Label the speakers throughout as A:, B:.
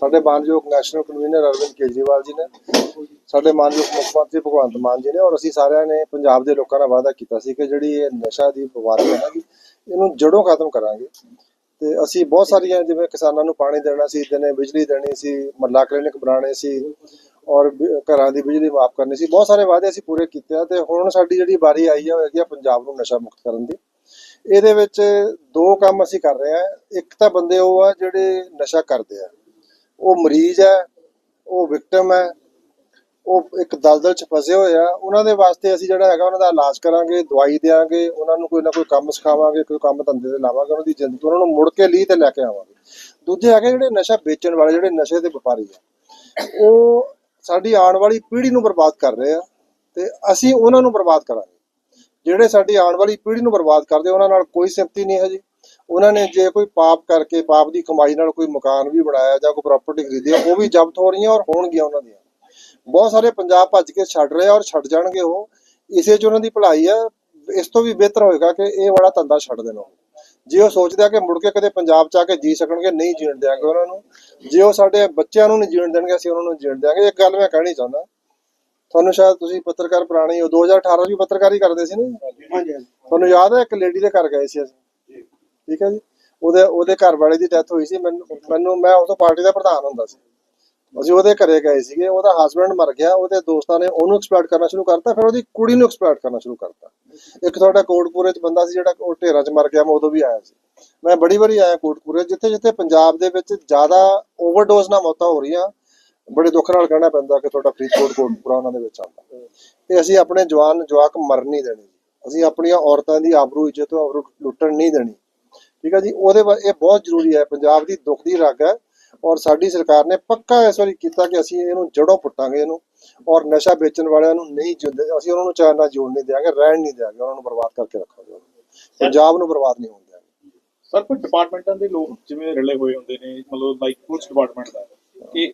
A: ਸਾਡੇ ਮਾਨਯੋਗ national convener Arvind Kejriwal ji ਨੇ, ਸਾਡੇ ਮਾਨਯੋਗ ਮੁੱਖ ਮੰਤਰੀ ਭਗਵੰਤ ਮਾਨ ਜੀ ਨੇ ਔਰ ਅਸੀਂ ਸਾਰਿਆਂ ਨੇ ਪੰਜਾਬ ਦੇ ਲੋਕਾਂ ਨਾਲ ਵਾਅਦਾ ਕੀਤਾ ਸੀ ਕਿ ਜਿਹੜੀ ਇਹ ਨਸ਼ਾ ਦੀ ਬਿਮਾਰੀ ਹੈ ਨਾ ਜੀ, ਇਹਨੂੰ ਜੜੋਂ ਖਤਮ ਕਰਾਂਗੇ। ਤੇ ਅਸੀਂ ਬਹੁਤ ਸਾਰੀਆਂ ਜਿਵੇਂ ਕਿਸਾਨਾਂ ਨੂੰ ਪਾਣੀ ਦੇਣਾ ਸੀ ਦਿਨੇ ਬਿਜਲੀ ਦੇਣੀ ਸੀ ਮੱਲਾ ਕਲੀਨਿਕ ਬਣਾਉਣੇ ਸੀ ਔਰ ਘਰਾਂ ਦੀ ਬਿਜਲੀ ਮਾਫ ਕਰਨੀ ਸੀ, ਬਹੁਤ ਸਾਰੇ ਵਾਅਦੇ ਅਸੀਂ ਪੂਰੇ ਕੀਤੇ ਆ ਤੇ ਹੁਣ ਸਾਡੀ ਜਿਹੜੀ ਵਾਰੀ ਆਈ ਹੈ ਉਹ ਹੈਗੀ ਆ ਪੰਜਾਬ ਨੂੰ ਨਸ਼ਾ ਮੁਕਤ ਕਰਨ ਦੀ। ਇਹਦੇ ਵਿੱਚ ਦੋ ਕੰਮ ਅਸੀਂ ਕਰ ਰਹੇ ਆ, ਇੱਕ ਤਾਂ ਬੰਦੇ ਉਹ ਆ ਜਿਹੜੇ ਨਸ਼ਾ ਕਰਦੇ ਆ। ਉਹ ਮਰੀਜ਼ ਹੈ, ਉਹ ਵਿਕਟਮ ਹੈ, ਉਹ ਇੱਕ ਦਲਦਲ ਚ ਫਸੇ ਹੋਏ ਆ। ਉਹਨਾਂ ਦੇ ਵਾਸਤੇ ਅਸੀਂ ਜਿਹੜਾ ਹੈਗਾ, ਉਹਨਾਂ ਦਾ ਇਲਾਜ ਕਰਾਂਗੇ, ਦਵਾਈ ਦੇਵਾਂਗੇ ਉਹਨਾਂ ਨੂੰ ਕੋਈ ਨਾ ਕੋਈ ਕੰਮ ਸਿਖਾਵਾਂਗੇ, ਕੋਈ ਕੰਮ ਧੰਦੇ ਤੇ ਲਾਵਾਂਗੇ, ਉਹਨਾਂ ਦੀ ਜ਼ਿੰਦਗੀ, ਉਹਨਾਂ ਨੂੰ ਮੁੜ ਕੇ ਲਈ ਤੇ ਲੈ ਕੇ ਆਵਾਂਗੇ। ਦੂਜੇ ਹੈਗੇ ਜਿਹੜੇ ਨਸ਼ਾ ਵੇਚਣ ਵਾਲੇ, ਜਿਹੜੇ ਨਸ਼ੇ ਦੇ ਵਪਾਰੀ ਆ, ਉਹ ਸਾਡੀ ਆਉਣ ਵਾਲੀ ਪੀੜ੍ਹੀ ਨੂੰ ਬਰਬਾਦ ਕਰ ਰਹੇ ਆ ਤੇ ਅਸੀਂ ਉਹਨਾਂ ਨੂੰ ਬਰਬਾਦ ਕਰਾਂਗੇ। ਜਿਹੜੇ ਸਾਡੀ ਆਉਣ ਵਾਲੀ ਪੀੜ੍ਹੀ ਨੂੰ ਬਰਬਾਦ ਕਰਦੇ ਉਹਨਾਂ ਨਾਲ ਕੋਈ ਸਿੰਪਤੀ ਨਹੀਂ ਹੈ ਜੀ। ਉਹਨਾਂ ਨੇ ਜੇ ਕੋਈ ਪਾਪ ਕਰਕੇ ਪਾਪ ਦੀ ਕਮਾਈ ਨਾਲ ਕੋਈ ਮਕਾਨ ਵੀ ਬਣਾਇਆ ਜਾਂ ਕੋਈ ਪ੍ਰਾਪਰਟੀ ਖਰੀਦੀ ਆ, ਉਹ ਵੀ ਜ਼ਬਤ ਹੋ ਰਹੀਆਂ ਔਰ ਹੋਣਗੀਆਂ ਉਹਨਾਂ ਦੀਆਂ। ਬਹੁਤ ਸਾਰੇ ਪੰਜਾਬ ਭੱਜ ਕੇ ਛੱਡ ਰਹੇ ਔਰ ਛੱਡ ਜਾਣਗੇ ਉਹ। ਇਸੇ 'ਚ ਉਹਨਾਂ ਦੀ ਭਲਾਈ ਹੈ ਇਸ ਤੋਂ ਵੀ ਬਿਹਤਰ ਹੋਏਗਾ ਕਿ ਇਹ ਵਾਲਾ ਧੰਦਾ ਛੱਡ ਦੇਣ ਉਹ। ਜੇ ਉਹ ਸੋਚਦੇ ਆ ਕਿ ਮੁੜ ਕੇ ਕਦੇ ਪੰਜਾਬ 'ਚ ਆ ਕੇ ਜੀ ਸਕਣਗੇ ਨਹੀਂ ਜੀਣ ਦਿਆਂਗੇ ਉਹਨਾਂ ਨੂੰ। ਜੇ ਉਹ ਸਾਡੇ ਬੱਚਿਆਂ ਨੂੰ ਨਹੀਂ ਜੀਣ ਦੇਣਗੇ ਅਸੀਂ ਉਹਨਾਂ ਨੂੰ ਜੀਣ ਦਿਆਂਗੇ। ਇੱਕ ਗੱਲ ਮੈਂ ਕਹਿਣੀ ਚਾਹੁੰਦਾ। ਤੁਹਾਨੂੰ ਸ਼ਾਇਦ ਤੁਸੀਂ ਪੱਤਰਕਾਰ ਪੁਰਾਣੇ ਹੋ। 2018 ਚ ਵੀ ਪੱਤਰਕਾਰੀ ਕਰਦੇ ਸੀ ਨਾ?
B: ਹਾਂਜੀ
A: ਤੁਹਾਨੂੰ ਯਾਦ ਹੈ ਇੱਕ ਲੇਡੀ ਦੇ ਘਰ ਗਏ ਸੀ ਅਸੀਂ? ਠੀਕ ਹੈ ਜੀ? ਉਹਦੇ ਉਹਦੇ ਘਰ ਵਾਲੇ ਦੀ ਡੈਥ ਹੋਈ ਸੀ। ਮੈਨੂੰ ਮੈਨੂੰ ਮੈਂ ਉਸ ਪਾਰਟੀ ਦਾ ਪ੍ਰਧਾਨ ਹੁੰਦਾ ਸੀ। ਅਸੀਂ ਉਹਦੇ ਘਰੇ ਗਏ ਸੀਗੇ। ਉਹਦਾ ਹਸਬੰਡ ਮਰ ਗਿਆ। ਉਹਦੇ ਦੋਸਤਾਂ ਨੇ ਉਹਨੂੰ ਐਕਸਪਲੋਇਟ ਕਰਨਾ ਸ਼ੁਰੂ ਕਰਤਾ। ਫਿਰ ਉਹਦੀ ਕੁੜੀ ਨੂੰ ਐਕਸਪਲੋਇਟ ਕਰਨਾ ਸ਼ੁਰੂ ਕਰਤਾ। ਇੱਕ ਤੁਹਾਡਾ ਕੋਟਪੂਰੇ ਚ ਬੰਦਾ ਸੀ ਜਿਹੜਾ ਉਹ ਢੇਰਾਂ ਚ ਮਰ ਗਿਆ। ਮੈਂ ਉਦੋਂ ਵੀ ਆਇਆ ਸੀ। ਮੈਂ ਬੜੀ ਵਾਰੀ ਆਇਆ ਕੋਟਪੂਰੇ। ਜਿੱਥੇ ਜਿੱਥੇ ਪੰਜਾਬ ਦੇ ਵਿੱਚ ਜ਼ਿਆਦਾ ਓਵਰਡੋਜ਼ ਨਾਲ ਮੌਤਾਂ ਹੋ ਰਹੀਆਂ, ਬੜੇ ਦੁੱਖ ਨਾਲ ਕਹਿਣਾ ਪੈਂਦਾ ਕਿ ਤੁਹਾਡਾ ਫਰੀਦਕੋਟ ਕੋਟਪੂਰਾ ਉਹਨਾਂ ਦੇ ਵਿੱਚ ਆਉਂਦਾ। ਤੇ ਅਸੀਂ ਆਪਣੇ ਜਵਾਨ, ਜਵਾਕ ਮਰ ਨਹੀਂ ਦੇਣੇ। ਅਸੀਂ ਆਪਣੀਆਂ ਔਰਤਾਂ ਦੀ ਆਬਰੂ ਇੱਜ਼ਤ ਆਬਰੂ ਲੁੱਟਣ ਨਹੀਂ ਦੇਣੀ। ਠੀਕ ਹੈ ਜੀ? ਉਹਦੇ ਇਹ ਬਹੁਤ ਜ਼ਰੂਰੀ ਹੈ। ਪੰਜਾਬ ਦੀ ਦੁੱਖ ਦੀ ਰਗ ਹੈ ਔਰ ਸਾਡੀ ਸਰਕਾਰ ਨੇ ਪੱਕਾ ਇਸ ਵਾਰੀ ਕੀਤਾ ਕਿ ਅਸੀਂ ਇਹਨੂੰ ਜੜੋਂ ਪੁੱਟਾਂਗੇ ਇਹਨੂੰ ਔਰ ਨਸ਼ਾ ਵੇਚਣ ਵਾਲਿਆਂ ਨੂੰ ਨਹੀਂ ਜਿਉਂਦੇ ਅਸੀਂ ਉਹਨਾਂ ਨੂੰ ਨਾਲ ਜੋੜ ਨਹੀਂ ਦਿਆਂਗੇ ਰਹਿਣ ਨਹੀਂ ਦਿਆਂਗੇ। ਉਹਨਾਂ ਨੂੰ ਬਰਬਾਦ ਕਰਕੇ ਰੱਖਾਂਗੇ ਪੰਜਾਬ ਨੂੰ ਬਰਬਾਦ ਨਹੀਂ ਹੋਣ ਦਿਆਂਗੇ।
B: ਸਰ ਕੋਈ ਡਿਪਾਰਟਮੈਂਟਾਂ ਦੇ ਲੋਕ ਜਿਵੇਂ ਰਲੇ ਹੋਏ ਹੁੰਦੇ ਨੇ ਮਤਲਬ ਲਾਈਕ ਪੁਲਿਸ ਡਿਪਾਰਟਮੈਂਟ ਦਾ ਕਿ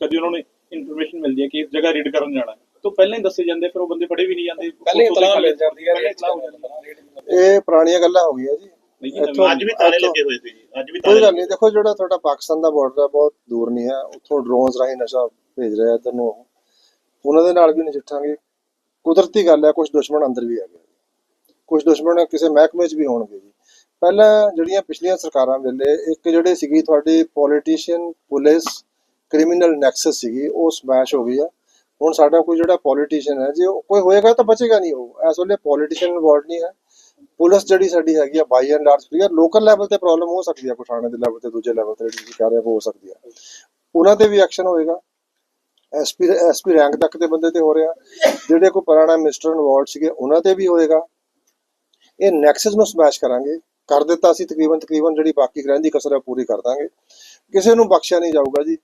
B: ਕਦੀ ਉਹਨਾਂ ਨੂੰ ਇਨਫੋਰਮੇਸ਼ਨ ਮਿਲਦੀ ਹੈ ਕਿ ਇਸ ਜਗ੍ਹਾ ਰੇਡ ਕਰਨ ਜਾਣਾ ਹੈ। ਤਾਂ ਪਹਿਲਾਂ ਹੀ ਦੱਸੇ ਜਾਂਦੇ ਫਿਰ ਉਹ ਬੰਦੇ ਫੜੇ ਵੀ ਨਹੀਂ ਜਾਂਦੇ
C: ਪਹਿਲੇ ਇਤਲਾਹ ਮਿਲ ਜਾਂਦੀ ਹੈ
B: ਜਾਂਦੀ
A: ਇਹ ਪੁਰਾਣੀਆਂ ਗੱਲਾਂ ਹੋ ਗਈਆਂ ਜੀ।
D: ਅੱਜ ਵੀ ਤਾਲੇ ਲੱਗੇ ਹੋਏ ਸੀ ਜੀ ਅੱਜ ਵੀ
A: ਕੋਈ
D: ਤਾਲੇ
A: ਗੱਲ ਨਹੀਂ ਦੇਖੋ ਜਿਹੜਾ ਤੁਹਾਡਾ ਪਾਕਿਸਤਾਨ ਦਾ ਬਾਰਡਰ ਹੈ ਬਹੁਤ ਦੂਰ ਨਹੀਂ ਹੈ ਉੱਥੋਂ ਡਰੋਨਸ ਰਾਹੀਂ ਨਸ਼ਾ ਭੇਜ ਰਿਹਾ ਇੱਧਰ ਨੂੰ। ਉਹਨਾਂ ਦੇ ਨਾਲ ਵੀ ਨਜਿੱਠਾਂਗੇ ਕੁਦਰਤੀ ਗੱਲ ਹੈ ਕੁਝ ਦੁਸ਼ਮਣ ਅੰਦਰ ਵੀ ਹੈਗੇ ਕੁਝ ਦੁਸ਼ਮਣ ਕਿਸੇ ਮਹਿਕਮੇ 'ਚ ਵੀ ਹੋਣਗੇ ਜੀ। ਪਹਿਲਾਂ ਜਿਹੜੀਆਂ ਪਿਛਲੀਆਂ ਸਰਕਾਰਾਂ ਵੇਲੇ ਇੱਕ ਜਿਹੜੇ ਸੀਗੀ ਤੁਹਾਡੀ ਪੋਲੀਟੀਸ਼ੀਅਨ ਪੁਲਿਸ ਕ੍ਰਿਮੀਨਲ ਨੈਕਸਸ ਸੀਗੀ ਉਹ ਸਮੈਸ਼ ਹੋ ਗਈ ਆ। ਹੁਣ ਸਾਡਾ ਕੋਈ ਜਿਹੜਾ ਪੋਲੀਟੀਸ਼ੀਅਨ ਹੈ ਜੇ ਕੋਈ ਹੋਏਗਾ ਤਾਂ ਬਚੇਗਾ ਨਹੀਂ ਉਹ। ਇਸ ਵੇਲੇ ਪੋਲੀਟੀਸ਼ੀਅਨ ਇਨਵੋਲਡ ਨਹੀਂ ਹੈ। ਪੁਲਿਸ ਜਿਹੜੀ ਸਾਡੀ ਹੈਗੀ ਆ by and large clear local level ਤੇ ਪ੍ਰੋਬਲਮ ਹੋ ਸਕਦੀ ਹੈ ਕੁਠਾਣੇ ਦੇ ਲੈਵਲ ਤੇ ਦੂਜੇ ਲੈਵਲ ਤੇ ਜਿਹੜੀ ਤੁਸੀਂ ਕਹਿ ਰਹੇ ਹੋ ਹੋ ਸਕਦੀ ਹੈ ਉਹਨਾਂ ਤੇ ਵੀ ਐਕਸ਼ਨ ਹੋਏਗਾ। ਐਸਪੀ ਐਸਪੀ ਰੈਂਕ ਤੱਕ ਦੇ ਬੰਦੇ ਤੇ ਹੋ ਰਿਹਾ। ਜਿਹੜੇ ਕੋਈ ਪੁਰਾਣਾ ਮਿਨਿਸਟਰ ਇਨਵੋਲਡ ਸੀਗੇ ਉਹਨਾਂ ਤੇ ਵੀ ਹੋਏਗਾ। ਇਹ ਨੈਕਸਸ ਨੂੰ ਸਮੈਸ਼ ਕਰਾਂਗੇ। ਕਰ ਦਿੱਤਾ ਸੀ ਤਕਰੀਬਨ ਤਕਰੀਬਨ ਜਿਹੜੀ ਬਾਕੀ ਰਹਿੰਦੀ ਕਸਰ ਹੈ ਪੂਰੀ ਕਰ ਦਾਂਗੇ। ਕਿਸੇ ਨੂੰ ਬਖਸ਼ਿਆ ਨਹੀਂ ਜਾਊਗਾ ਜੀ।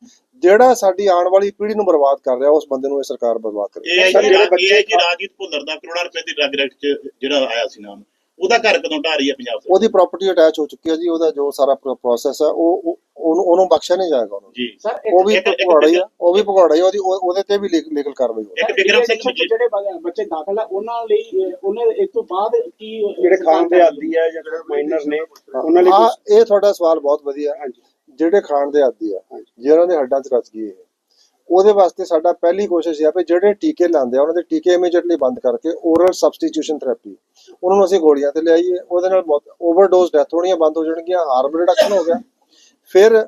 A: ਜਿਹੜਾ ਸਾਡੀ ਆਉਣ ਵਾਲੀ ਪੀੜ੍ਹੀ ਨੂੰ ਬਰਬਾਦ ਕਰ ਰਿਹਾ ਉਸ ਬੰਦੇ ਨੂੰ ਇਹ ਸਰਕਾਰ ਬਰਬਾਦ ਕਰੇ।
D: ਇਹ ਹੈ ਰਾਜੀਤ ਭੁੱਲਰ ਦਾ ਕਰੋੜਾਂ ਰੁਪਏ ਦੀ ਡਰਗ ਰੈਕਟ ਚ ਜਿਹੜਾ ਆਇਆ ਸੀ ਨਾਮ। ਉਹਦਾ ਘਰ ਕਦੋਂ ਢਾ ਰਹੀ ਹੈ ਪੰਜਾਬ ਸਰਕਾਰ?
A: ਉਹਦੀ ਪ੍ਰਾਪਰਟੀ ਅਟੈਚ ਹੋ ਚੁੱਕੀ ਹੈ ਜੀ ਉਹਦਾ ਜੋ ਸਾਰਾ ਪ੍ਰੋਸੈਸ ਹੈ ਉਹ ਉਹ- ਉਹਨੂੰ ਉਹਨੂੰ ਬਖਸ਼ਿਆ ਨਹੀਂ ਜਾਏਗਾ ਉਹਨੂੰ।
D: ਜੀ।
C: ਸਰ
A: ਉਹ ਵੀ ਭਗੌੜਾ ਹੀ ਆ ਉਹ ਵੀ ਭਗੌੜਾ ਹੀ ਆ, ਉਹਦੀ ਉਹ- ਉਹਦੇ ਤੇ ਵੀ ਲੀਗਲ ਕਾਰਵਾਈ ਹੋਵੇ
D: ਇੱਕ ਵਿਕਰਮ ਸਿੰਘ
E: ਜਿਹੜੇ ਬੱਚੇ ਦਾਖਲ ਆ ਉਹਨਾਂ ਲਈ ਉਹਨਾਂ ਇਸ ਤੋਂ ਬਾਅਦ ਕੀ
B: ਜਿਹੜੇ ਖਾਣ ਦੇ ਆਦੀ ਹੈ ਜਾਂ ਜਿਹੜੇ ਮਾਈਨਰ ਨੇ ਉਹਨਾਂ ਲਈ
A: ਹਾਂ ਇਹ ਤੁਹਾਡਾ ਸਵਾਲ ਬਹੁਤ ਵਧੀਆ। ਹੈ
B: ਹਾਂਜੀ।
A: ਜਿਹੜੇ ਖਾਣ ਦੇ ਆਦੀ ਆ ਜਿਹਨਾਂ ਦੇ ਹੱਡਾਂ 'ਚ ਰਚ ਗਈ ਇਹ। ਉਹਦੇ ਵਾਸਤੇ ਸਾਡਾ ਪਹਿਲੀ ਕੋਸ਼ਿਸ਼ ਇਹ ਆ ਵੀ ਜਿਹੜੇ ਟੀਕੇ ਲਾਉਂਦੇ ਆ, ਉਹਨਾਂ ਦੇ ਟੀਕੇ ਇਮੀਡੀਏਟਲੀ ਬੰਦ ਕਰਕੇ ਓਰਲ ਸਬਸਟੀਟਿਊਸ਼ਨ ਥੈਰੇਪੀ ਉਹਨਾਂ ਨੂੰ ਅਸੀਂ ਗੋਲੀਆਂ ਤੇ ਲਿਆਈਏ, ਉਹਦੇ ਨਾਲ ਬਹੁਤ ਓਵਰਡੋਜ਼ ਡੈਥ ਹੋਣੀਆਂ ਬੰਦ ਹੋ ਜਾਣਗੀਆਂ ਹਾਰਮ ਰਿਡਕਸ਼ਨ ਹੋ ਗਿਆ। ਫਿਰ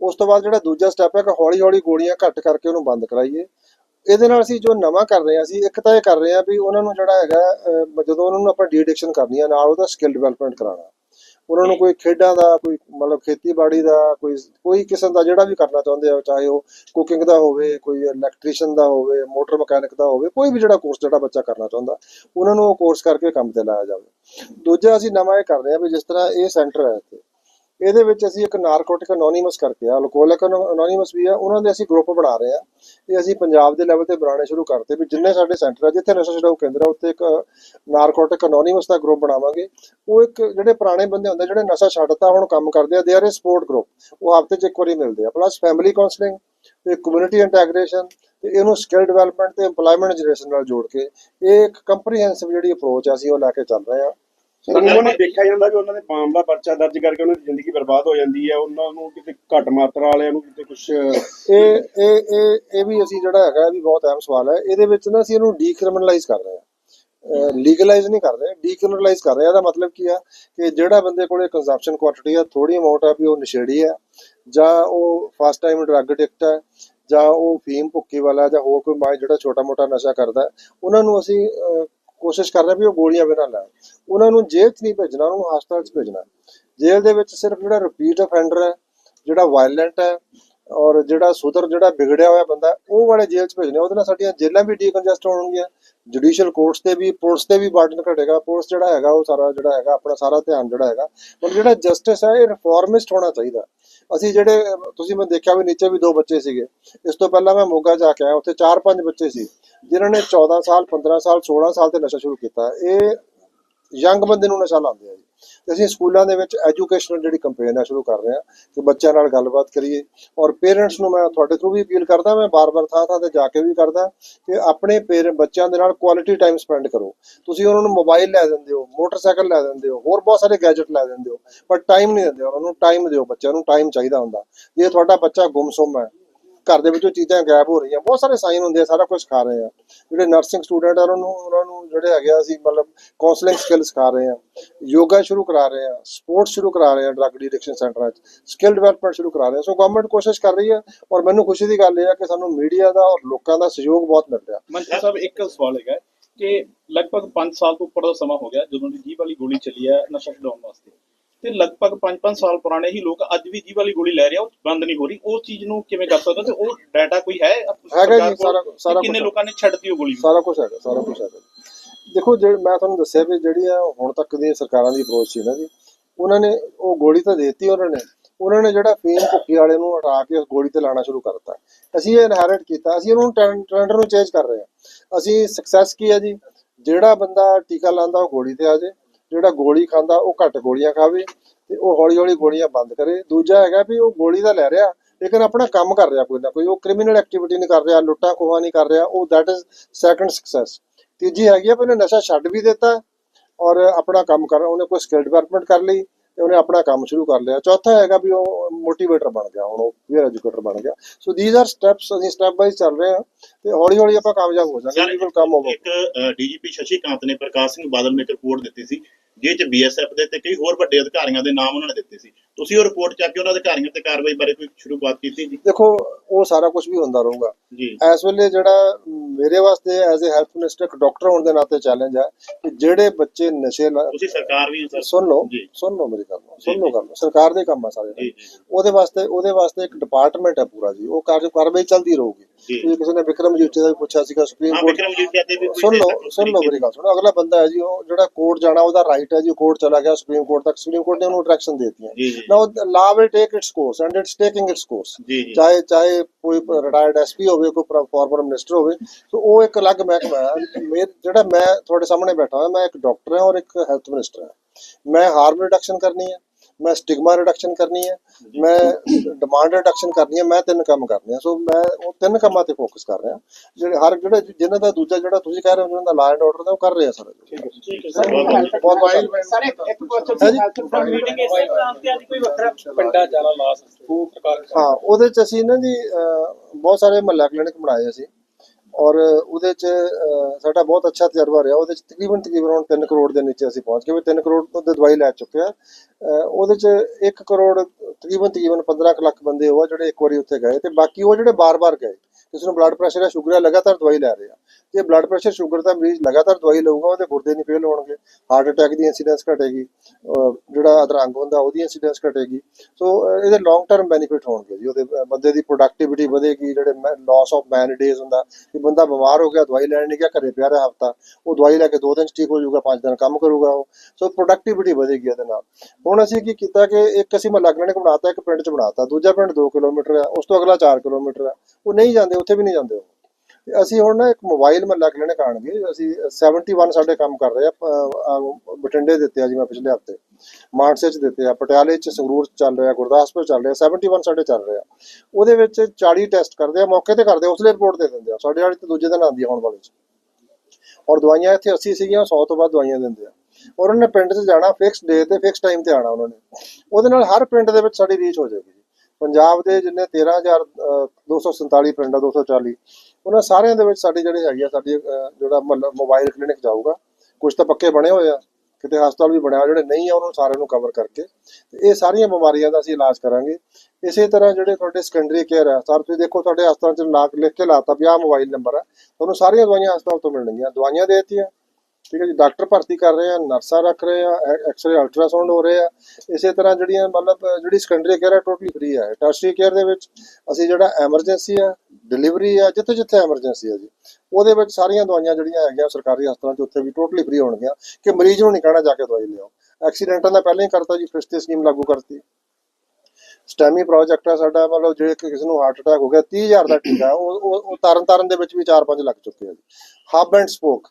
A: ਉਸ ਤੋਂ ਬਾਅਦ ਜਿਹੜਾ ਦੂਜਾ ਸਟੈਪ ਹੈ ਕਿ ਹੌਲੀ ਹੌਲੀ ਗੋਲੀਆਂ ਘੱਟ ਕਰਕੇ ਉਹਨੂੰ ਬੰਦ ਕਰਾਈਏ। ਇਹਦੇ ਨਾਲ ਅਸੀਂ ਜੋ ਨਵਾਂ ਕਰ ਰਹੇ ਹਾਂ, ਅਸੀਂ ਇੱਕ ਤਾਂ ਇਹ ਕਰ ਰਹੇ ਹਾਂ ਵੀ ਉਹਨਾਂ ਨੂੰ ਜਿਹੜਾ ਹੈਗਾ ਜਦੋਂ ਉਹਨਾਂ ਨੂੰ ਆਪਾਂ ਡੀ ਐਡਿਕਸ਼ਨ ਕਰਨੀ ਆ, ਨਾਲ ਉਹਦਾ ਸਕਿੱਲ ਡਿਵੈਲਪਮੈਂਟ ਕਰਾਉਣਾ। ਉਹਨਾਂ ਨੂੰ ਕੋਈ ਖੇਡਾਂ ਦਾ, ਕੋਈ ਮਤਲਬ ਖੇਤੀਬਾੜੀ ਦਾ, ਕੋਈ ਕੋਈ ਕਿਸਮ ਦਾ ਜਿਹੜਾ ਵੀ ਕਰਨਾ ਚਾਹੁੰਦੇ ਆ, ਚਾਹੇ ਉਹ ਕੁਕਿੰਗ ਦਾ ਹੋਵੇ, ਕੋਈ ਇਲੈਕਟ੍ਰੀਸ਼ੀਅਨ ਦਾ ਹੋਵੇ ਮੋਟਰ ਮਕੈਨਿਕ ਦਾ ਹੋਵੇ, ਕੋਈ ਵੀ ਜਿਹੜਾ ਕੋਰਸ ਜਿਹੜਾ ਬੱਚਾ ਕਰਨਾ ਚਾਹੁੰਦਾ, ਉਹਨਾਂ ਨੂੰ ਉਹ ਕੋਰਸ ਕਰਕੇ ਕੰਮ ਤੇ ਲਾਇਆ ਜਾਵੇ। ਦੂਜਾ ਅਸੀਂ ਨਵਾਂ ਇਹ ਕਰ ਰਹੇ ਹਾਂ ਵੀ ਜਿਸ ਤਰ੍ਹਾਂ ਇਹ ਸੈਂਟਰ ਹੈ ਇੱਥੇ ਇਹਦੇ ਵਿੱਚ ਅਸੀਂ ਇੱਕ ਨਾਰਕੋਟਿਕ ਅਨੋਨਿਮਸ ਕਰਕੇ ਆ, ਅਲਕੋਹਲਿਕ ਅਨੋਨਿਮਸ ਵੀ ਆ, ਉਹਨਾਂ ਦੇ ਅਸੀਂ ਗਰੁੱਪ ਬਣਾ ਰਹੇ ਆ। ਇਹ ਅਸੀਂ ਪੰਜਾਬ ਦੇ ਲੈਵਲ ਤੇ ਬਣਾਉਣੇ ਸ਼ੁਰੂ ਕਰਤੇ ਵੀ ਜਿੰਨੇ ਸਾਡੇ ਸੈਂਟਰ ਆ, ਜਿੱਥੇ ਨਸ਼ਾ ਛਡਾਊ ਕੇਂਦਰ ਆ, ਉੱਥੇ ਇੱਕ ਨਾਰਕੋਟਿਕ ਅਨੋਨਿਮਸ ਦਾ ਗਰੁੱਪ ਬਣਾਵਾਂਗੇ। ਉਹ ਇੱਕ ਜਿਹੜੇ ਪੁਰਾਣੇ ਬੰਦੇ ਹੁੰਦੇ ਜਿਹੜੇ ਨਸ਼ਾ ਛੱਡਤਾ, ਹੁਣ ਕੰਮ ਕਰਦੇ ਆ they are a support group ਉਹ ਹਫ਼ਤੇ 'ਚ ਇੱਕ ਵਾਰੀ ਮਿਲਦੇ ਆ। ਪਲੱਸ ਫੈਮਿਲੀ ਕਾਉਂਸਲਿੰਗ ਤੇ ਕਮਿਊਨਿਟੀ ਇੰਟੈਗ੍ਰੇਸ਼ਨ ਤੇ ਇਹਨੂੰ ਸਕਿੱਲ ਡਿਵੈਲਪਮੈਂਟ ਤੇ EMPLOYMENT ਜਨਰੇਸ਼ਨ ਨਾਲ ਜੋੜ ਕੇ, ਇਹ ਇੱਕ ਕੰਪਰੀਹੈਂਸਿਵ ਜਿਹੜੀ ਅਪਰੋਚ ਆ ਅਸੀਂ ਉਹ ਲੈ ਕੇ ਚੱਲ ਰਹੇ ਆ।
C: ਉਹਨਾਂ ਨੇ ਦੇਖਿਆ ਜਾਂਦਾ ਵੀ ਉਹਨਾਂ ਦੇ ਮਾਮਲਾ ਪਰਚਾ ਦਰਜ ਕਰਕੇ ਉਹਨਾਂ ਦੀ ਜ਼ਿੰਦਗੀ ਬਰਬਾਦ ਹੋ ਜਾਂਦੀ ਹੈ ਉਹਨਾਂ ਨੂੰ ਕਿਤੇ ਘੱਟ ਮਾਤਰਾ ਵਾਲਿਆਂ ਨੂੰ ਕਿਤੇ ਕੁਝ
A: ਇਹ ਇਹ ਇਹ ਇਹ ਵੀ ਅਸੀਂ ਜਿਹੜਾ ਹੈਗਾ ਇਹ ਵੀ ਬਹੁਤ ਅਹਿਮ ਸਵਾਲ ਹੈ। ਇਹਦੇ ਵਿੱਚ ਨਾ ਅਸੀਂ ਇਹਨੂੰ ਡੀਕ੍ਰਿਮੀਨਲਾਈਜ਼ ਕਰ ਰਹੇ ਹਾਂ। ਲੀਗਲਾਈਜ਼ ਨਹੀਂ ਕਰ ਰਹੇ ਡੀਕ੍ਰਿਮੀਨਲਾਈਜ਼ ਕਰ ਰਹੇ ਹਾਂ। ਇਹਦਾ ਮਤਲਬ ਕੀ ਆ ਕਿ ਜਿਹੜਾ ਬੰਦੇ ਕੋਲੇ ਕੰਜ਼ੰਪਸ਼ਨ ਕੁਆਂਟੀਟੀ ਆ ਥੋੜੀ ਅਮਾਉਂਟ ਆ ਵੀ ਉਹ ਨਸ਼ੇੜੀ ਆ ਜਾਂ ਉਹ ਫਸਟ ਟਾਈਮ ਡਰੱਗ ਐਡਿਕਟ ਹੈ ਜਾਂ ਉਹ ਫੀਮ ਭੁੱਕੀ ਵਾਲਾ ਜਾਂ ਹੋਰ ਕੋਈ ਮਾਈ ਜਿਹੜਾ ਛੋਟਾ ਮੋਟਾ ਨਸ਼ਾ ਕਰਦਾ ਹੈ, ਉਹਨਾਂ ਨੂੰ ਅਸੀਂ ਕੋਸ਼ਿਸ਼ ਕਰ ਰਿਹਾ ਵੀ ਉਹ ਗੋਲੀਆਂ ਬਿਨਾਂ ਲੈਣ ਉਹਨਾਂ ਨੂੰ ਜੇਲ੍ਹ 'ਚ ਨਹੀਂ ਭੇਜਣਾ, ਉਹਨਾਂ ਨੂੰ ਹਸਪਤਾਲ 'ਚ ਭੇਜਣਾ। ਜੇਲ੍ਹ ਦੇ ਵਿੱਚ ਸਿਰਫ ਜਿਹੜਾ ਰਿਪੀਟ ਅਫੈਂਡਰ ਹੈ, ਜਿਹੜਾ ਵਾਇਲੈਂਟ ਹੈ ਔਰ ਜਿਹੜਾ ਸੁਧਰ ਜਿਹੜਾ ਵਿਗੜਿਆ ਹੋਇਆ ਬੰਦਾ, ਉਹ ਵਾਲੇ ਜੇਲ੍ਹ 'ਚ ਭੇਜਣੇ ਉਹਦੇ ਨਾਲ ਸਾਡੀਆਂ ਜੇਲ੍ਹਾਂ ਵੀ ਡੀਕੰਜਸਟ ਹੋਣਗੀਆਂ। ਜੁਡੀਸ਼ੀਅਲ ਕੋਰਟਸ ਤੇ ਵੀ ਪੁਲਿਸ ਤੇ ਵੀ ਬਰਡਨ ਘਟੇਗਾ। ਪੁਲਿਸ ਜਿਹੜਾ ਹੈਗਾ, ਉਹ ਸਾਰਾ ਜਿਹੜਾ ਹੈਗਾ, ਆਪਣਾ ਸਾਰਾ ਧਿਆਨ ਜਿਹੜਾ ਹੈਗਾ ਪਰ ਜਿਹੜਾ ਜਸਟਿਸ ਹੈ, ਇਹ ਰਿਫਾਰਮਿਸਟ ਹੋਣਾ ਚਾਹੀਦਾ। ਅਸੀਂ ਜਿਹੜੇ, ਤੁਸੀਂ ਮੈਂ ਦੇਖਿਆ ਵੀ ਨੀਚੇ ਵੀ ਦੋ ਬੱਚੇ ਸੀਗੇ। ਇਸ ਤੋਂ ਪਹਿਲਾਂ ਮੈਂ ਮੋਗਾ ਜਾ ਕੇ ਆਇਆ, ਉੱਥੇ 4-5 ਬੱਚੇ ਸੀ, ਜਿਨ੍ਹਾਂ ਨੇ 14 ਸਾਲ 15 ਸਾਲ 16 ਸਾਲ ਤੇ ਨਸ਼ਾ ਸ਼ੁਰੂ ਕੀਤਾ। ਇਹ ਯੰਗ ਬੰਦੇ ਨੂੰ ਨਸ਼ਾ ਲਾਉਂਦੇ ਆ ਜੀ। ਤੇ ਅਸੀਂ ਸਕੂਲਾਂ ਦੇ ਵਿੱਚ ਐਜੂਕੇਸ਼ਨਲ ਜਿਹੜੀ ਕੰਪੇਨ ਹੈ ਸ਼ੁਰੂ ਕਰ ਰਹੇ ਹਾਂ ਕਿ ਬੱਚਿਆਂ ਨਾਲ ਗੱਲਬਾਤ ਕਰੀਏ। ਔਰ ਪੇਰੈਂਟਸ ਨੂੰ ਮੈਂ ਤੁਹਾਡੇ ਥਰੂ ਵੀ ਅਪੀਲ ਕਰਦਾ, ਮੈਂ ਬਾਰ-ਬਾਰ ਥਾਂ ਥਾਂ ਤੇ ਜਾ ਕੇ ਵੀ ਕਰਦਾ ਕਿ ਆਪਣੇ ਪੇਰ ਬੱਚਿਆਂ ਦੇ ਨਾਲ ਕੁਆਲਿਟੀ ਟਾਈਮ ਸਪੈਂਡ ਕਰੋ। ਤੁਸੀਂ ਉਹਨਾਂ ਨੂੰ ਮੋਬਾਈਲ ਲੈ ਦਿੰਦੇ ਹੋ, ਮੋਟਰਸਾਈਕਲ ਲੈ ਦਿੰਦੇ ਹੋ, ਹੋਰ ਬਹੁਤ ਸਾਰੇ ਗੈਜਟ ਲੈ ਦਿੰਦੇ ਹੋ, ਪਰ ਟਾਈਮ ਨਹੀਂ ਦਿੰਦੇ। ਉਹਨਾਂ ਨੂੰ ਟਾਈਮ ਦਿਓ, ਬੱਚਿਆਂ ਨੂੰ ਟਾਈਮ ਚਾਹੀਦਾ ਹੁੰਦਾ। ਜੇ ਤੁਹਾਡਾ ਬੱਚਾ ਗੁੰਮਸੁੰਮ ਹੈ ਘਰ ਦੇ ਵਿੱਚੋਂ ਚੀਜ਼ਾਂ ਗਾਇਬ ਹੋ ਰਹੀਆਂ, ਬਹੁਤ ਸਾਰੇ ਸਾਈਨ ਹੁੰਦੇ ਆ, ਸਾਰਾ ਕੁਝ ਸਿਖਾ ਰਹੇ ਆ। ਜਿਹੜੇ ਨਰਸਿੰਗ ਸਟੂਡੈਂਟ ਆ, ਉਹਨਾਂ ਨੂੰ ਉਹਨਾਂ ਨੂੰ ਜਿਹੜੇ ਹੈਗੇ ਆ, ਅਸੀਂ ਮਤਲਬ ਕਾਉਂਸਲਿੰਗ ਸਕਿੱਲ ਸਿਖਾ ਰਹੇ ਆ। ਯੋਗਾ ਸ਼ੁਰੂ ਕਰਾ ਰਹੇ ਆ ਸਪੋਰਟਸ ਸ਼ੁਰੂ ਕਰਾ ਰਹੇ ਆ ਡਰੱਗ ਡਿਡਿਕਸ਼ਨ ਸੈਂਟਰਾਂ 'ਚ ਸਕਿੱਲ ਡਿਵੈਲਪਮੈਂਟ ਸ਼ੁਰੂ ਕਰਾ ਰਹੇ ਆ। ਸੋ ਗਵਰਨਮੈਂਟ ਕੋਸ਼ਿਸ਼ ਕਰ ਰਹੀ ਹੈ ਔਰ ਮੈਨੂੰ ਖੁਸ਼ੀ ਦੀ ਗੱਲ ਇਹ ਆ ਕਿ ਸਾਨੂੰ ਮੀਡੀਆ ਦਾ ਔਰ ਲੋਕਾਂ ਦਾ ਸਹਿਯੋਗ ਬਹੁਤ ਮਿਲ ਰਿਹਾ।
B: ਮੰਤਰੀ ਸਾਹਿਬ, ਇੱਕ ਸਵਾਲ ਹੈਗਾ ਕਿ ਲਗਭਗ 5 ਸਾਲ ਤੋਂ ਉੱਪਰ ਦਾ ਸਮਾਂ ਹੋ ਗਿਆ, ਜਦੋਂ ਦੀ ਜੀਵ ਵਾਲੀ ਗੋਲੀ ਚੱਲੀ ਹੈ ਨਸ਼ਾ ਛਡਾਉਣ ਵਾਸਤੇ। ਤੇ ਲਗਭਗ 5-5 ਸਾਲ ਪੁਰਾਣੇ ਹੀ ਲੋਕ ਅੱਜ ਵੀ ਜੀਭ ਵਾਲੀ ਗੋਲੀ ਲੈ ਰਹੇ ਆ ਉਹ ਬੰਦ ਨਹੀਂ ਹੋ ਰਹੀ। ਉਸ ਚੀਜ਼ ਨੂੰ ਕਿਵੇਂ ਕਰ ਸਕਦੇ ਤੇ ਉਹ ਡਾਟਾ ਕੋਈ ਹੈ?
A: ਹੈਗਾ ਜੀ? ਸਾਰਾ- ਸਾਰਾ
B: ਕਿੰਨੇ। ਲੋਕਾਂ ਨੇ ਛੱਡਤੀ ਉਹ ਗੋਲੀ
A: ਸਾਰਾ ਕੁਝ ਹੈਗਾ ਸਾਰਾ ਕੁਝ ਹੈਗਾ। ਦੇਖੋ ਜੇ ਮੈਂ ਤੁਹਾਨੂੰ ਦੱਸਿਆ ਵੀ ਜਿਹੜੀ ਆ ਹੁਣ ਤੱਕ ਦੀਆਂ ਸਰਕਾਰਾਂ ਦੀ ਅਪਰੋਚ ਸੀ ਨਾ ਜੀ ਉਹਨਾਂ ਨੇ ਉਹ ਗੋਲੀ ਤਾਂ ਦੇਤੀ ਉਹਨਾਂ ਨੇ ਉਹਨਾਂ ਨੇ ਜਿਹੜਾ ਫੀਮ ਭੁੱਕੀ ਵਾਲੇ ਨੂੰ ਹਟਾ ਕੇ ਉਸ ਗੋਲੀ ਤੇ ਲਾਣਾ ਸ਼ੁਰੂ ਕਰਤਾ। ਅਸੀਂ ਇਹ ਇਨਹੈਰਿਟ ਕੀਤਾ ਅਸੀਂ ਉਹਨੂੰ ਟ੍ਰੈਂਡ ਨੂੰ ਚੇਂਜ ਕਰ ਰਹੇ ਹਾਂ ਅਸੀਂ ਸਕਸੈਸ ਕੀ ਹੈ ਜੀ? ਜਿਹੜਾ ਬੰਦਾ ਟੀਕਾ ਲਾਉਂਦਾ ਉਹ ਗੋਲੀ ਤੇ ਆ ਜਾਏ। ਜਿਹੜਾ ਗੋਲੀ ਖਾਂਦਾ, ਉਹ ਘੱਟ ਗੋਲੀਆਂ ਖਾਵੇ ਤੇ ਉਹ ਹੌਲੀ ਹੌਲੀ ਗੋਲੀਆਂ ਬੰਦ ਕਰੇ। ਦੂਜਾ ਹੈਗਾ ਵੀ ਉਹ ਗੋਲੀ ਦਾ ਲੈ ਰਿਹਾ, ਲੇਕਿਨ ਆਪਣਾ ਕੰਮ ਕਰ ਰਿਹਾ ਕੋਈ ਨਾ ਕੋਈ, ਉਹ ਕ੍ਰਿਮੀਨਲ ਐਕਟੀਵਿਟੀ ਨਹੀਂ ਕਰ ਰਿਹਾ, ਲੁੱਟਾਂ ਖੋਹਾਂ ਨਹੀਂ ਕਰ ਰਿਹਾ, ਉਹ ਦੈਟ ਇਜ਼ ਸੈਕੰਡ ਸਕਸੈਸ ਤੀਜੀ ਹੈਗੀ ਆ ਵੀ ਉਹਨੇ ਨਸ਼ਾ ਛੱਡ ਵੀ ਦਿੱਤਾ ਔਰ ਆਪਣਾ ਕੰਮ ਕਰ, ਉਹਨੇ ਕੋਈ ਸਕਿੱਲ ਡਿਵੈਲਪਮੈਂਟ ਕਰ ਲਈ। ਤੇ ਉਹਨੇ ਆਪਣਾ ਕੰਮ ਸ਼ੁਰੂ ਕਰ ਲਿਆ। ਚੌਥਾ ਹੈਗਾ ਵੀ ਉਹ ਮੋਟੀਵੇਟਰ ਬਣ ਗਿਆ ਹੁਣ ਉਹ ਪੀਅਰ ਐਜੂਕੇਟਰ ਬਣ ਗਿਆ। ਸੋ ਥੀਸ ਆਰ ਸਟੈਪਸ ਅਸੀਂ ਸਟੈਪ ਬਾਈ ਚੱਲ ਰਹੇ ਹਾਂ ਤੇ ਹੌਲੀ ਹੌਲੀ ਆਪਾਂ ਕਾਮਯਾਬ ਹੋ ਜਾਵਾਂਗੇ ਵਿਲ ਕਮ ਓਵਰ
D: ਇੱਕ ਡੀਜੀਪੀ ਸ਼ਸ਼ੀਕਾਂਤ ਨੇ ਪ੍ਰਕਾਸ਼ ਸਿੰਘ ਬਾਦਲ ਨੂੰ ਇੱਕ ਰਿਪੋਰਟ ਦਿੱਤੀ ਸੀ। ਜਿਹ ਚ ਬੀਐਸਐਫ ਦੇ ਤੇ ਕਈ ਹੋਰ ਵੱਡੇ ਅਧਿਕਾਰੀਆਂ ਦੇ ਨਾਮ ਉਹਨਾਂ ਨੇ ਦਿੱਤੇ ਸੀ। ਤੁਸੀਂ ਉਹ ਰਿਪੋਰਟ ਚੱਕ ਕੇ ਉਹਨਾਂ ਅਧਿਕਾਰੀਆਂ ਤੇ ਕਾਰਵਾਈ ਬਾਰੇ ਕੋਈ ਸ਼ੁਰੂਆਤ ਕੀਤੀ ਜੀ?
A: ਦੇਖੋ ਉਹ ਸਾਰਾ ਕੁਝ ਵੀ ਹੁੰਦਾ ਰਹੂਗਾ।
D: ਜੀ।
A: ਇਸ ਵੇਲੇ ਜਿਹੜਾ ਮੇਰੇ ਵਾਸਤੇ ਐਜ਼ ਅ ਹੈਲਥ ਮਿਨਿਸਟਰ ਇੱਕ ਡਾਕਟਰ ਹੋਣ ਦੇ ਨਾਤੇ ਚੈਲੰਜ ਹੈ ਕਿ ਜਿਹੜੇ ਬੱਚੇ ਨਸ਼ੇ ਨਾਲ
D: ਤੁਸੀਂ ਸਰਕਾਰ ਵੀ ਹੋ ਸਰ।
A: ਸੁਣ ਲਓ। ਸੁਣ ਲਓ ਮੇਰੀ ਗੱਲ ਸੁਣ ਲਓ ਗੱਲ। ਸਰਕਾਰ ਦੇ ਕੰਮ ਆ ਸਾਰੇ ਉਹਦੇ ਵਾਸਤੇ ਉਹਦੇ ਵਾਸਤੇ ਇੱਕ ਡਿਪਾਰਟਮੈਂਟ ਹੈ ਪੂਰਾ ਜੀ। ਉਹ ਕਾਰਜ ਕਾਰਵਾਈ ਚੱਲਦੀ ਰਹੂਗੀ।
D: ਜੀ।
A: ਤੁਸੀਂ ਕਿਸੇ ਨੇ ਵਿਕਰਮ ਜੀਤੇ ਦਾ ਵੀ ਪੁੱਛਿਆ ਸੀਗਾ ਸੁਪਰੀਮ
D: ਹਾਂ
A: ਕੋਰਟ
D: ਵਿਕਰਮ ਜੀ ਕਹਿੰਦੇ ਵੀ ਕੋਈ
A: ਸੁਣ ਲਓ ਸੁਣ ਲਓ ਮੇਰੀ ਗੱਲ ਸੁਣੋ ਅਗਲਾ ਬੰਦਾ ਹੈ ਜੀ ਉਹ ਜਿਹੜਾ ਕੋਰਟ ਜਾਣਾ ਉਹਦਾ ਰਾਈਟ ਹੈ ਜੀ ਕੋਰਟ ਚਲਾ ਗਿਆ ਸੁਪਰੀਮ ਕੋਰਟ ਤੱਕ। ਸੁਪਰੀਮ ਕੋਰਟ ਨੇ ਉਹਨੂੰ ਡਾਇਰੈਕਸ਼ਨ ਦੇ ਦਿੱਤੀਆਂ। Now law will take its course and it's taking its course ਚਾਹੇ ਚਾਹੇ ਕੋਈ ਰਿਟਾਇਰਡ ਐਸਪੀ ਹੋਵੇ ਕੋਈ ਫਾਰਮਰ ਮਿਨਿਸਟਰ ਹੋਵੇ ਸੋ ਉਹ ਇੱਕ ਅਲੱਗ ਮਹਿਕਮਾ ਹੈ। ਜਿਹੜਾ ਮੈਂ ਤੁਹਾਡੇ ਸਾਹਮਣੇ ਬੈਠਾ ਹਾਂ ਮੈਂ ਇੱਕ ਡਾਕਟਰ ਹਾਂ ਔਰ ਇੱਕ ਹੈਲਥ ਮਿਨਿਸਟਰ ਹਾਂ। ਮੈਂ ਹਾਰਮ ਰਿਡਕਸ਼ਨ ਕਰਨੀ ਹੈ। ਮੈਂ ਸਟਿਗਮਾ ਰਿਡਕਸ਼ਨ ਕਰਨੀ ਹੈ ਮੈਂ ਡਿਮਾਂਡ ਰਿਡਕਸ਼ਨ ਕਰਨੀ ਹੈ ਮੈਂ ਤਿੰਨ ਕੰਮ ਕਰਨੇ ਆ। ਸੋ ਮੈਂ ਉਹ ਤਿੰਨ ਕੰਮਾਂ ਤੇ ਫੋਕਸ ਕਰ ਰਿਹਾ। ਜਿਹੜੇ ਹਰ ਜਿਹੜੇ ਜਿਨ੍ਹਾਂ ਦਾ ਦੂਜਾ ਜਿਹੜਾ ਤੁਸੀਂ ਕਹਿ ਰਹੇ ਹੋ ਉਹਨਾਂ ਦਾ ਲਾ ਐਂਡ ਆਰਡਰ ਦਾ ਉਹ ਕਰ ਰਹੇ ਸਰ।
E: ਠੀਕ ਹੈ
D: ਸਰ,
A: ਬਹੁਤ ਬਹੁਤ
E: ਸਰ ਇੱਕ ਕੁਐਸਚਨ? ਮੀਟਿੰਗ ਇਸੇ ਪ੍ਰੋਗਰਾਮ ਤੇ ਅੱਜ ਕੋਈ ਵੱਖਰਾ
C: ਪਿੰਡਾ ਜ਼ਿਆਦਾ ਲਾਸ ਉਹ ਪ੍ਰਕਾਰ
A: ਹਾਂ ਉਹਦੇ ਚ ਅਸੀਂ ਨਾ ਜੀ ਬਹੁਤ ਸਾਰੇ ਮਹੱਲਾ ਕਲੀਨਿਕ ਬਣਾਏ ਅਸੀਂ। ਔਰ ਉਹਦੇ ਚ ਸਾਡਾ ਬਹੁਤ ਅੱਛਾ ਤਜਰਬਾ ਰਿਹਾ। ਉਹਦੇ ਚ ਤਕਰੀਬਨ ਤਕਰੀਬਨ ਹੁਣ 3 ਕਰੋੜ ਦੇ ਨੀਚੇ ਅਸੀਂ ਪਹੁੰਚ ਗਏ। ਵੀ 3 ਕਰੋੜ ਤੋਂ ਦਵਾਈ ਲੈ ਚੁੱਕੇ ਆ। ਉਹਦੇ ਚ 1 ਕਰੋੜ, ਤਕਰੀਬਨ ਤਕਰੀਬਨ 15 ਕੁ ਲੱਖ ਬੰਦੇ ਉਹ ਆ ਜਿਹੜੇ ਇੱਕ ਵਾਰੀ ਉੱਥੇ ਗਏ। ਤੇ ਬਾਕੀ ਉਹ ਜਿਹੜੇ ਬਾਰ-ਬਾਰ ਗਏ। ਕਿਸੇ ਨੂੰ ਬਲੱਡ ਪ੍ਰੈਸ਼ਰ ਹੈ ਸ਼ੂਗਰ ਹੈ ਲਗਾਤਾਰ ਦਵਾਈ ਲੈ ਰਹੇ ਆ। ਜੇ ਬਲੱਡ ਪ੍ਰੈਸ਼ਰ ਸ਼ੂਗਰ ਦਾ ਮਰੀਜ਼ ਲਗਾਤਾਰ ਦਵਾਈ ਲਊਗਾ, ਉਹਦੇ ਗੁਰਦੇ ਨਹੀਂ ਫੇਲ ਹੋਣਗੇ। ਹਾਰਟ ਅਟੈਕ ਦੀ ਇਨਸੀਡੈਂਸ ਘਟੇਗੀ। ਜਿਹੜਾ ਅਧਰੰਗ ਹੁੰਦਾ, ਉਹਦੀ ਇਨਸੀਡੈਂਸ ਘਟੇਗੀ। ਸੋ ਇਹਦੇ ਲੌਂਗ ਟਰਮ ਬੈਨੀਫਿਟ ਹੋਣਗੇ ਜੀ। ਉਹਦੇ ਬੰਦੇ ਦੀ ਪ੍ਰੋਡਕਟਿਵਿਟੀ ਵਧੇਗੀ। ਜਿਹੜੇ ਲਾਸ ਆਫ ਮੈਨ ਡੇਜ਼ ਹੁੰਦਾ ਬੰਦਾ ਬਿਮਾਰ ਹੋ ਗਿਆ, ਦਵਾਈ ਲੈਣ ਨਹੀਂ ਗਿਆ, ਘਰੇ ਪਿਆ ਰਿਹਾ ਹਫਤਾ, ਉਹ ਦਵਾਈ ਲੈ ਕੇ 2 ਦਿਨ 'ਚ ਠੀਕ ਹੋ ਜਾਊਗਾ 5 ਦਿਨ ਕੰਮ ਕਰੂਗਾ ਉਹ। ਸੋ ਪ੍ਰੋਡਕਟਿਵਿਟੀ ਵਧੇਗੀ ਇਹਦੇ ਨਾਲ। ਹੁਣ ਅਸੀਂ ਕੀ ਕੀਤਾ ਕਿ ਇੱਕ ਅਸੀਂ ਮਹੱਲਾ ਕਲੀਨਿਕ ਬਣਾਤਾ, ਇੱਕ ਪਿੰਡ 'ਚ ਬਣਾਤਾ। ਦੂਜਾ ਪਿੰਡ 2 ਕਿਲੋਮੀਟਰ ਹੈ ਉਸ ਤੋਂ ਅਗਲਾ 4 ਕਿਲੋਮੀਟਰ ਹੈ ਉਹ ਨਹੀਂ ਜਾਂਦੇ, ਉੱਥੇ ਵੀ ਨਹੀਂ ਜਾਂਦੇ ਉਹ। ਅਸੀਂ ਹੁਣ ਨਾ ਇੱਕ ਮੋਬਾਈਲ ਮਹੱਲਾ ਕਲੀਨਿਕ ਆਣਗੇ ਅਸੀਂ 71 ਸਾਡੇ ਕੰਮ ਕਰ ਰਹੇ ਆ ਅਹ, ਦਿੱਤੇ ਆ ਜੀ ਮੈਂ ਪਿਛਲੇ ਹਫ਼ਤੇ। ਮਾਨਸੇ ਚ ਦਿੱਤੇ ਆ ਪਟਿਆਲੇ ਚ ਸੰਗਰੂਰ ਚ ਚੱਲ ਰਿਹਾ ਗੁਰਦਾਸਪੁਰ ਚੱਲ ਰਿਹਾ 71 ਸਾਡੇ ਚੱਲ ਰਿਹਾ। ਉਹਦੇ ਵਿੱਚ 40 ਟੈਸਟ ਕਰਦੇ ਆ ਮੌਕੇ ਤੇ ਕਰਦੇ ਉਸਲੇ ਰਿਪੋਰਟ ਦੇ ਦਿੰਦੇ ਆ। ਸਾਡੇ ਵਾਲੀ ਤੇ ਦੂਜੇ ਦਿਨ ਆਉਂਦੀ ਹੁਣ ਵਾਲੇ ਚ। ਔਰ ਦਵਾਈਆਂ ਇੱਥੇ 80 ਸੀਗੀਆਂ 100 ਤੋਂ ਬਾਅਦ ਦਵਾਈਆਂ ਦਿੰਦੇ ਆ। ਔਰ ਉਹਨਾਂ ਨੇ ਪਿੰਡ 'ਚ ਜਾਣਾ ਫਿਕਸ ਡੇ ਤੇ ਫਿਕਸ ਟਾਈਮ ਤੇ ਆਣਾ ਉਹਨਾਂ। ਨੇ ਉਹਦੇ ਨਾਲ ਹਰ ਪਿੰਡ ਦੇ ਵਿੱਚ ਸਾਡੀ ਰੀਚ ਹੋ ਜਾਏਗੀ ਜੀ। ਪੰਜਾਬ ਦੇ ਜਿੰਨੇ 13247 ਪਿੰਡ ਆ 240 ਉਹਨਾਂ ਸਾਰਿਆਂ ਦੇ ਵਿੱਚ ਸਾਡੀ ਜਿਹੜੀ ਹੈਗੀ ਆ ਸਾਡੀ ਅਹ, ਜਿਹੜਾ ਮੋਬਾਈਲ ਕਲੀਨਿਕ ਜਾਊਗਾ ਕੁਝ ਤਾਂ ਪੱਕੇ ਬਣੇ ਹੋਏ ਆ ਕਿਤੇ ਹਸਪਤਾਲ ਵੀ ਬਣਿਆ ਜਿਹੜੇ ਨਹੀਂ ਆ ਉਹਨੂੰ ਸਾਰਿਆਂ ਨੂੰ ਕਵਰ ਕਰਕੇ ਤੇ ਇਹ ਸਾਰੀਆਂ ਬਿਮਾਰੀਆਂ ਦਾ ਅਸੀਂ ਇਲਾਜ ਕਰਾਂਗੇ। ਇਸੇ ਤਰ੍ਹਾਂ ਜਿਹੜੇ ਤੁਹਾਡੇ ਸੈਕੰਡਰੀ ਕੇਅਰ ਆ ਸਰ ਤੁਸੀਂ ਦੇਖੋ ਤੁਹਾਡੇ ਹਸਪਤਾਲ 'ਚ ਨਾਕ ਲਿਖ ਕੇ ਲਾਤਾ ਵੀ ਆਹ ਮੋਬਾਈਲ ਨੰਬਰ ਆ ਤੁਹਾਨੂੰ ਸਾਰੀਆਂ ਦਵਾਈਆਂ ਹਸਪਤਾਲ ਤੋਂ ਮਿਲਣਗੀਆਂ। ਦਵਾਈਆਂ ਦੇ ਦਿੱਤੀਆਂ ਠੀਕ ਹੈ ਜੀ ਡਾਕਟਰ ਭਰਤੀ ਕਰ ਰਹੇ ਆ ਨਰਸਾਂ ਰੱਖ ਰਹੇ ਆ ਐਕਸ-ਰੇ ਅਲਟਰਾਸਾਊਂਡ ਹੋ ਰਹੇ ਆ। ਇਸੇ ਤਰ੍ਹਾਂ ਜਿਹੜੀਆਂ ਮਤਲਬ, ਜਿਹੜੀ ਸੈਕੰਡਰੀ ਕੇਅਰ ਹੈ ਟੋਟਲੀ ਫ੍ਰੀ ਹੈ ਟਰਸ਼ਰੀ ਕੇਅਰ ਦੇ ਵਿੱਚ ਅਸੀਂ ਜਿਹੜਾ ਐਮਰਜੈਂਸੀ ਆ ਡਿਲੀਵਰੀ ਆ, ਜਿੱਥੇ ਜਿੱਥੇ ਐਮਰਜੈਂਸੀ ਆ ਜੀ, ਉਹਦੇ ਵਿੱਚ ਸਾਰੀਆਂ ਦਵਾਈਆਂ ਜਿਹੜੀਆਂ ਹੈਗੀਆਂ ਸਰਕਾਰੀ ਹਸਪਤਾਲਾਂ 'ਚ ਉੱਥੇ ਵੀ ਟੋਟਲੀ ਫ੍ਰੀ ਹੋਣਗੀਆਂ, ਕਿ ਮਰੀਜ਼ ਨੂੰ ਨਹੀਂ ਕਹਿਣਾ ਜਾ ਕੇ ਦਵਾਈ ਲਿਆਓ। ਐਕਸੀਡੈਂਟਾਂ ਦਾ ਪਹਿਲਾਂ ਹੀ ਕਰਤਾ ਜੀ ਫ੍ਰਿਸ਼ਤੇ ਸਕੀਮ ਲਾਗੂ ਕਰਤੀ। ਸਟੈਮੀ ਪ੍ਰੋਜੈਕਟ ਆ ਸਾਡਾ, ਮਤਲਬ ਜੇ ਕਿਸੇ ਨੂੰ ਹਾਰਟ ਅਟੈਕ ਹੋ ਗਿਆ 30000 ਦਾ ਟੀਕਾ, ਉਹ ਉਹ ਤਰਨ ਤਾਰਨ ਦੇ ਵਿੱਚ ਵੀ 4-5 ਲੱਗ ਚੁੱਕੇ ਆ ਜੀ। ਹੱਬ ਐਂਡ ਸਪੋਕ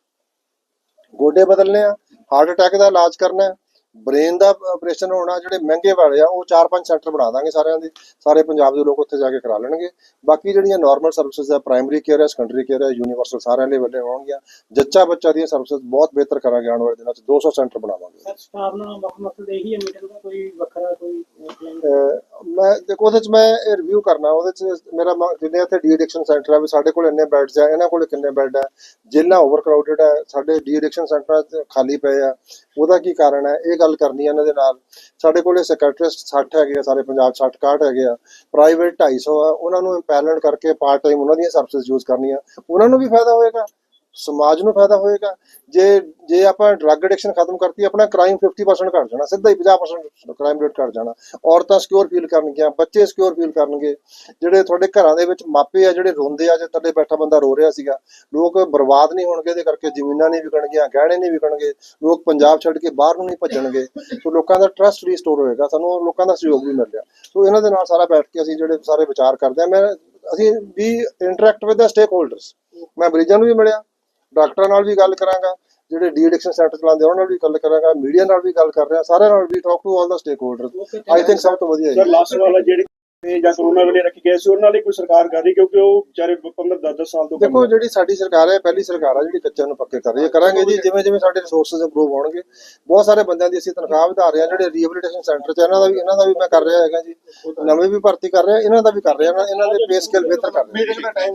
A: ਗੋਡੇ ਬਦਲਨੇ ਆ ਹਾਰਟ ਅਟੈਕ ਦਾ ਇਲਾਜ ਕਰਨਾ ਬ੍ਰੇਨ ਦਾ ਆਪਰੇਸ਼ਨ ਹੋਣਾ ਜਿਹੜੇ ਮਹਿੰਗੇ ਵਾਲੇ ਆ ਉਹ 4-5 ਸੈਂਟਰ ਬਣਾ ਦਾਂਗੇ ਸਾਰਿਆਂ ਦੇ। ਸਾਰੇ ਪੰਜਾਬ ਦੇ ਲੋਕ ਉੱਥੇ ਜਾ ਕੇ ਕਰਾ ਲੈਣਗੇ। ਬਾਕੀ ਜਿਹੜੀਆਂ ਨਾਰਮਲ ਸਰਵਿਸਿਜ਼ ਆ ਪ੍ਰਾਇਮਰੀ ਕੇਅਰ ਹੈ ਸੈਕੰਡਰੀ ਕੇਅਰ ਹੈ ਯੂਨੀਵਰਸਲ ਸਾਰਿਆਂ ਲਈ ਵੱਲੇ ਹੋਣਗੀਆਂ। ਜੱਚਾ ਬੱਚਾ ਦੀਆਂ ਸਰਵਿਸਿਜ਼ ਬਹੁਤ ਬਿਹਤਰ ਕਰਾਂਗੇ ਆਉਣ ਵਾਲੇ ਦਿਨਾਂ 'ਚ। 200 ਸੈਂਟਰ ਬਣਾਵਾਂਗੇ।
E: ਸਰ ਸਟਾਫ ਨਾਲ ਮੁੱਖ ਮਕਸਦ ਇਹੀ ਹੈ ਮੀਟਿੰਗ ਦਾ ਕੋਈ ਵੱਖਰਾ ਕੋਈ plan?
A: ਅਹ ਮੈਂ ਦੇਖੋ ਉਹਦੇ ਚ ਮੈਂ ਇਹ ਰਿਵਿਊ ਕਰਨਾ। ਉਹਦੇ ਚ ਮੇਰਾ ਜਿੰਨੇ ਇੱਥੇ ਡੀ ਐਡਿਕਸ਼ਨ ਸੈਂਟਰ ਆ ਵੀ ਸਾਡੇ ਕੋਲ ਇੰਨੇ ਬੈੱਡਸ ਆ ਇਹਨਾਂ ਕੋਲ ਕਿੰਨੇ ਬੈੱਡ ਆ? ਜੇਲ੍ਹਾਂ ਓਵਰਕਰਾਊਡਡ ਹੈ ਸਾਡੇ ਡੀ ਐਡਿਕਸ਼ਨ ਸੈਂਟਰਾਂ 'ਚ ਖਾਲੀ ਪਏ ਆ। ਉਹਦਾ ਕੀ ਕਾਰਨ ਹੈ ਇਹ ਗੱਲ ਕਰਨੀ ਹੈ ਇਹਨਾਂ ਦੇ ਨਾਲ। ਸਾਡੇ ਕੋਲੇ ਸੈਕਟਰਿਸਟ 60 ਹੈਗੇ ਆ, ਸਾਰੇ ਪੰਜਾਬ 'ਚ 60 61 ਹੈਗੇ ਆ। ਪ੍ਰਾਈਵੇਟ 250 ਆ, ਉਹਨਾਂ ਨੂੰ ਇੰਪੈਲੈਂਟ ਕਰਕੇ ਪਾਰਟ ਟਾਈਮ ਉਹਨਾਂ ਦੀਆਂ ਸਰਵਿਸਿਜ਼ ਯੂਜ਼ ਕਰਨੀਆਂ। ਉਹਨਾਂ ਨੂੰ ਵੀ ਫਾਇਦਾ ਹੋਏਗਾ। ਸਮਾਜ ਨੂੰ ਫਾਇਦਾ ਹੋਏਗਾ। ਜੇ ਜੇ ਆਪਾਂ ਡਰੱਗ ਐਡਿਕਸ਼ਨ ਖਤਮ ਕਰਤੀ, ਆਪਣਾ ਕ੍ਰਾਈਮ 50% ਘਟ ਜਾਣਾ, ਸਿੱਧਾ ਹੀ 50% ਕ੍ਰਾਈਮ ਰੇਟ ਘਟ ਜਾਣਾ। ਔਰਤਾਂ ਸਿਕਿਉਰ ਫੀਲ ਕਰਨਗੀਆਂ, ਬੱਚੇ ਸਿਕਿਉਰ ਫੀਲ ਕਰਨਗੇ। ਜਿਹੜੇ ਤੁਹਾਡੇ ਘਰਾਂ ਦੇ ਵਿੱਚ ਮਾਪੇ ਆ, ਜਿਹੜੇ ਰੋਂਦੇ ਆ, ਜੇ ਥੱਲੇ ਬੈਠਾ ਬੰਦਾ ਰੋ ਰਿਹਾ ਸੀਗਾ, ਲੋਕ ਬਰਬਾਦ ਨਹੀਂ ਹੋਣਗੇ, ਇਹਦੇ ਕਰਕੇ ਜ਼ਮੀਨਾਂ ਨਹੀਂ ਵਿਕਣਗੀਆਂ, ਗਹਿਣੇ ਨਹੀਂ ਵਿਕਣਗੇ, ਲੋਕ ਪੰਜਾਬ ਛੱਡ ਕੇ ਬਾਹਰ ਨੂੰ ਨਹੀਂ ਭੱਜਣਗੇ। ਸੋ ਲੋਕਾਂ ਦਾ ਟਰਸਟ ਰੀਸਟੋਰ ਹੋਏਗਾ, ਸਾਨੂੰ ਲੋਕਾਂ ਦਾ ਸਹਿਯੋਗ ਵੀ ਮਿਲ ਰਿਹਾ। ਸੋ ਇਹਨਾਂ ਦੇ ਨਾਲ ਸਾਰਾ ਬੈਠ ਕੇ ਅਸੀਂ ਜਿਹੜੇ ਸਾਰੇ ਵਿਚਾਰ ਕਰਦੇ ਆ, ਮੈਂ, ਅਸੀਂ ਵੀ interact with the stakeholders ਮੈਂ ਮਰੀਜ਼ਾਂ ਨੂੰ ਵੀ ਮਿਲਿਆ ਡਾਕਟਰਾਂ ਨਾਲ ਵੀ ਗੱਲ ਕਰਾਂਗਾ ਜਿਹੜੇ ਡੀ ਐਡਿਕਸ਼ਨ ਸੈਂਟਰ ਚਲਾਉਂਦੇ ਉਹਨਾਂ ਨਾਲ ਵੀ ਗੱਲ ਕਰਾਂਗਾ ਮੀਡੀਆ ਨਾਲ ਵੀ ਗੱਲ ਕਰ ਰਿਹਾ ਸਾਰਿਆਂ ਨਾਲ ਵੀ talk to all the stakeholders I think ਸਭ ਤੋਂ ਵਧੀਆ
C: ਸਰ
A: ਹੈ
C: ਲਾਸਟ ਵਾਲਾ ਜਿਹੜੇ ਜਾਂ ਕਰੋਨਾ ਵੇਲੇ ਰੱਖੇ ਗਏ ਸੀ ਉਹਨਾਂ ਲਈ ਕੋਈ ਸਰਕਾਰ ਕਰ ਰਹੀ ਕਿਉਂਕਿ ਉਹ ਵਿਚਾਰੇ 15 10 ਸਾਲ ਤੋਂ
A: ਦੇਖੋ ਜਿਹੜੀ ਸਾਡੀ ਸਰਕਾਰ ਹੈ ਪਹਿਲੀ ਸਰਕਾਰ ਹੈ ਜਿਹੜੀ ਕੱਚਿਆਂ ਨੂੰ ਪੱਕੇ ਕਰ ਰਹੀ ਹੈ। ਕਰਾਂਗੇ ਜੀ ਜਿਵੇਂ ਜਿਵੇਂ ਸਾਡੇ ਰਿਸੋਰਸਸ ਇੰਪਰੂਵ ਹੋਣਗੇ। ਬਹੁਤ ਸਾਰੇ ਬੰਦਿਆਂ ਦੀ ਅਸੀਂ ਤਨਖਾਹ ਵਧਾ ਰਹੇ ਹਾਂ ਜਿਹੜੇ ਰੀਹੈਬਿਲਿਟੇਸ਼ਨ ਸੈਂਟਰ ਚ ਇਹਨਾਂ ਦਾ ਵੀ ਇਹਨਾਂ ਦਾ ਵੀ ਮੈਂ ਕਰ ਰਿਹਾ ਹੈਗਾ ਜੀ। ਨਵੇਂ ਵੀ ਭਰਤੀ ਕਰ ਰਿਹਾ ਇਹਨਾਂ ਦਾ ਵੀ ਕਰ ਰਿਹਾ ਇਹਨਾਂ ਦੇ ਪੇ ਸਕੇਲ ਬਿਹਤਰ ਕਰ ਰਿਹਾ